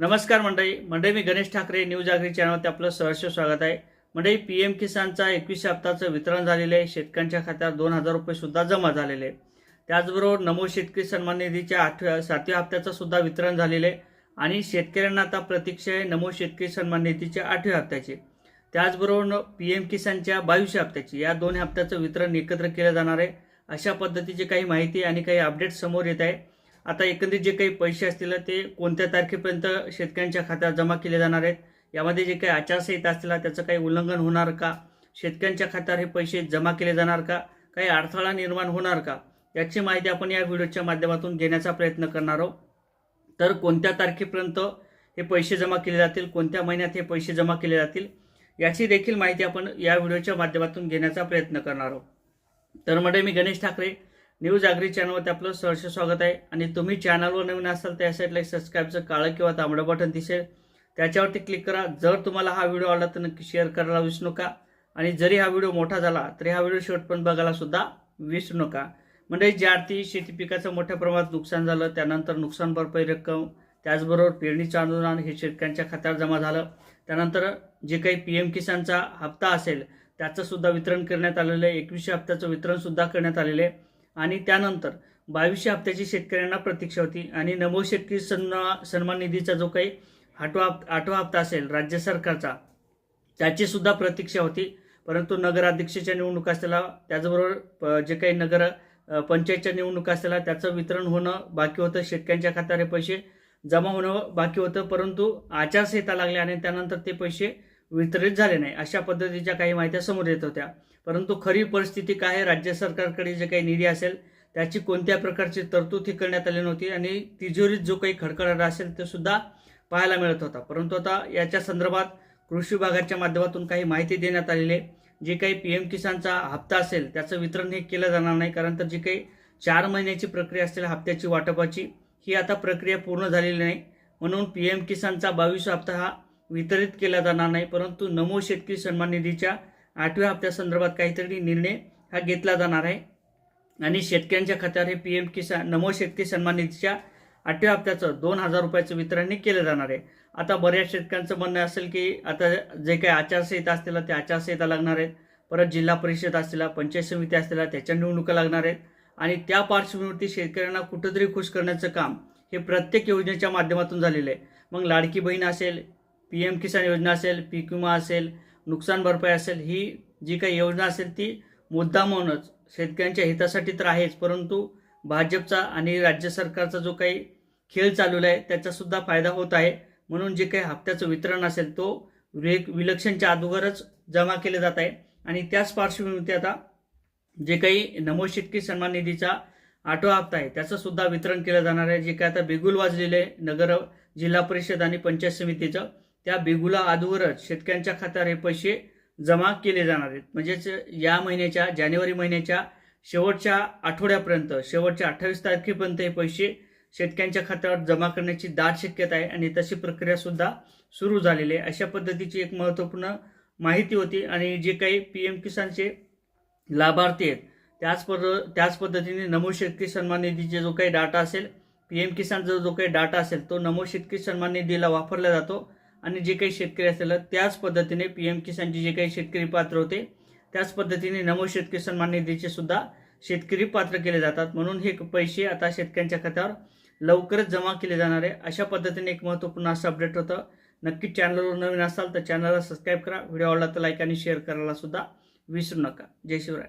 नमस्कार मंडळी. मंडळी मी गणेश ठाकरे न्यूज आगरी चॅनलवरती आपलं सहर्ष स्वागत आहे. मंडळी पी एम किसानचा एकवीसशे हप्ताचं वितरण झालेलं आहे. शेतकऱ्यांच्या खात्यात दोन हजार रुपयेसुद्धा जमा झालेले आहे त्याचबरोबर नमो शेतकरी सन्मान निधीच्या आठव्या सातव्या हप्त्याचं सुद्धा वितरण झालेलं आहे. आणि शेतकऱ्यांना आता प्रतीक्षा आहे नमो शेतकरी सन्मान निधीच्या आठव्या हप्त्याची. त्याचबरोबर पी एम किसानच्या बावीसशे हप्त्याची. या दोन हप्त्याचं वितरण एकत्र केलं जाणार आहे. अशा पद्धतीची काही माहिती आणि काही अपडेट समोर येत आहे. आता एकंदरीत जे काही पैसे असतील ते कोणत्या तारखेपर्यंत शेतकऱ्यांच्या खात्यात जमा केले जाणार आहेत? यामध्ये जे काही आचारसंहिता असतील त्याचं काही उल्लंघन होणार का? शेतकऱ्यांच्या खात्यावर हे पैसे जमा केले जाणार का? काही अडथळा निर्माण होणार का? याची माहिती आपण या व्हिडिओच्या माध्यमातून घेण्याचा प्रयत्न करणार आहोत. तर कोणत्या तारखेपर्यंत हे पैसे जमा केले जातील? कोणत्या महिन्यात हे पैसे जमा केले जातील? याची देखील माहिती आपण या व्हिडिओच्या माध्यमातून घेण्याचा प्रयत्न करणार आहोत. तर म्हणजे मी गणेश ठाकरे न्यूज आगरी चॅनलवरती आपलं सहर्ष स्वागत आहे. आणि तुम्ही चॅनलवर नवीन असाल त्या साईडला एक सबस्क्राईबचं काळं किंवा तांबडं बटन दिसेल. त्याच्यावरती क्लिक करा. जर तुम्हाला हा व्हिडिओ आवडला तर नक्की शेअर करायला विसरू नका. आणि जरी हा व्हिडिओ मोठा झाला तरी हा व्हिडिओ शेवटपर्यंत बघायला सुद्धा विसरू नका. म्हणजे ज्या अर्थी शेती पिकाचं मोठ्या प्रमाणात नुकसान झालं त्यानंतर नुकसान भरपाई रक्कम त्याचबरोबर पेरणीचं अनुदान हे शेतकऱ्यांच्या खात्यावर जमा झालं. त्यानंतर जे काही पी एम किसानचा हप्ता असेल त्याचंसुद्धा वितरण करण्यात आलेलं आहे. एकवीसशे हप्त्याचं वितरणसुद्धा करण्यात आलेलं आहे. आणि त्यानंतर बावीसशे हप्त्याची शेतकऱ्यांना प्रतीक्षा होती आणि नमो शेतकरी सन्मा सन्मान निधीचा जो काही आठवा आठवा हप्ता असेल राज्य सरकारचा त्याची सुद्धा प्रतीक्षा होती. परंतु नगराध्यक्षाच्या निवडणुका असलेला त्याचबरोबर प- जे काही नगर पंचायतच्या निवडणुका असलेला त्याचं वितरण होणं बाकी होतं. शेतकऱ्यांच्या खात्यावर पैसे जमा होणं बाकी होतं. परंतु आचारसंहिता लागल्या आणि त्यानंतर ते पैसे वितरित झाले नाही. अशा पद्धतीच्या काही माहित्या समोर येत होत्या. परंतु खरी परिस्थिती काय आहे? राज्य सरकारकडे जे काही निधी असेल त्याची कोणत्या प्रकारची तरतूद ही करण्यात आली नव्हती आणि तिजोरीत जो काही खडखडाट असेल ते सुद्धा पाहायला मिळत होता. परंतु आता याच्या संदर्भात कृषी विभागाच्या माध्यमातून काही माहिती देण्यात आलेली आहे जे काही पी एम किसानचा हप्ता असेल त्याचं वितरण हे केलं जाणार नाही. कारण तर जी काही चार महिन्याची प्रक्रिया असेल हप्त्याची वाटपाची ही आता प्रक्रिया पूर्ण झालेली नाही. म्हणून पी एम किसानचा बावीस हप्ता हा वितरित केला जाणार नाही परंतु नमो शेतकरी सन्मान निधीच्या आठव्या हप्त्यासंदर्भात काहीतरी निर्णय हा घेतला जाणार आहे. आणि शेतकऱ्यांच्या खात्यावर हे पी एम किसान नमो शेतकरी सन्मान निधीच्या आठव्या हप्त्याचं दोन हजार रुपयाचं वितरण केलं जाणार आहे. आता बऱ्याच शेतकऱ्यांचं म्हणणं असेल की आता जे काही आचारसंहिता असतील ते आचारसंहिता लागणार आहेत. परत जिल्हा परिषद असतील पंचायत समिती असतील त्याच्या निवडणुका लागणार आहेत. आणि त्या पार्श्वभूमीवरती शेतकऱ्यांना कुठंतरी खुश करण्याचं काम हे प्रत्येक योजनेच्या माध्यमातून झालेलं आहे. मग लाडकी बहीण असेल पी एम किसान योजना असेल पीक विमा असेल नुकसान भरपाई असेल ही जी काही योजना असेल ती मुद्दामूनच शेतकऱ्यांच्या हितासाठी तर आहेच परंतु भाजपचा आणि राज्य सरकारचा जो काही खेळ चालवला आहे त्याचासुद्धा फायदा होत आहे. म्हणून जे काही हप्त्याचं वितरण असेल तो विले विलक्षणच्या अगोदरच जमा केले जात आहे. आणि त्याच पार्श्वभूमीवरती आता जे काही नमो शेतकरी सन्मान निधीचा आठवा हप्ता आहे त्याचं सुद्धा वितरण केलं जाणार आहे. जे काय आता बेगुल वाजलेलं आहे नगर जिल्हा परिषद आणि पंचायत समितीचं. त्या बेगुला अगोदरच शेतकऱ्यांच्या खात्यावर हे पैसे जमा केले जाणार आहेत. म्हणजेच या महिन्याच्या जानेवारी महिन्याच्या शेवटच्या आठवड्यापर्यंत शेवटच्या अठ्ठावीस तारखेपर्यंत हे पैसे शेतकऱ्यांच्या खात्यावर जमा करण्याची दाट शक्यता आहे आणि तशी प्रक्रिया सुद्धा सुरू झालेली आहे. अशा पद्धतीची एक महत्त्वपूर्ण माहिती होती आणि जे काही पी एम किसानचे लाभार्थी आहेत त्याच पद त्याच पद्धतीने नमो शेतकरी सन्मान निधीचे जो काही डाटा असेल पी एम किसानचा जो काही डाटा असेल तो नमो शेतकरी सन्मान निधीला वापरला जातो. आणि जे काही शेतकरी असेल त्याच पद्धतीने पी एम किसानचे जे काही शेतकरी पात्र होते त्याच पद्धतीने नमो शेतकरी सन्मान निधीचे सुद्धा शेतकरी पात्र केले जातात. म्हणून हे पैसे आता शेतकऱ्यांच्या खात्यावर लवकरच जमा केले जाणार आहे. अशा पद्धतीने एक महत्त्वपूर्ण असं अपडेट होतं. नक्कीच चॅनलवर नवीन असाल तर चॅनलला सबस्क्राईब करा. व्हिडिओ आवडला तर लाईक आणि शेअर करायला सुद्धा विसरू नका. जय शिवराय.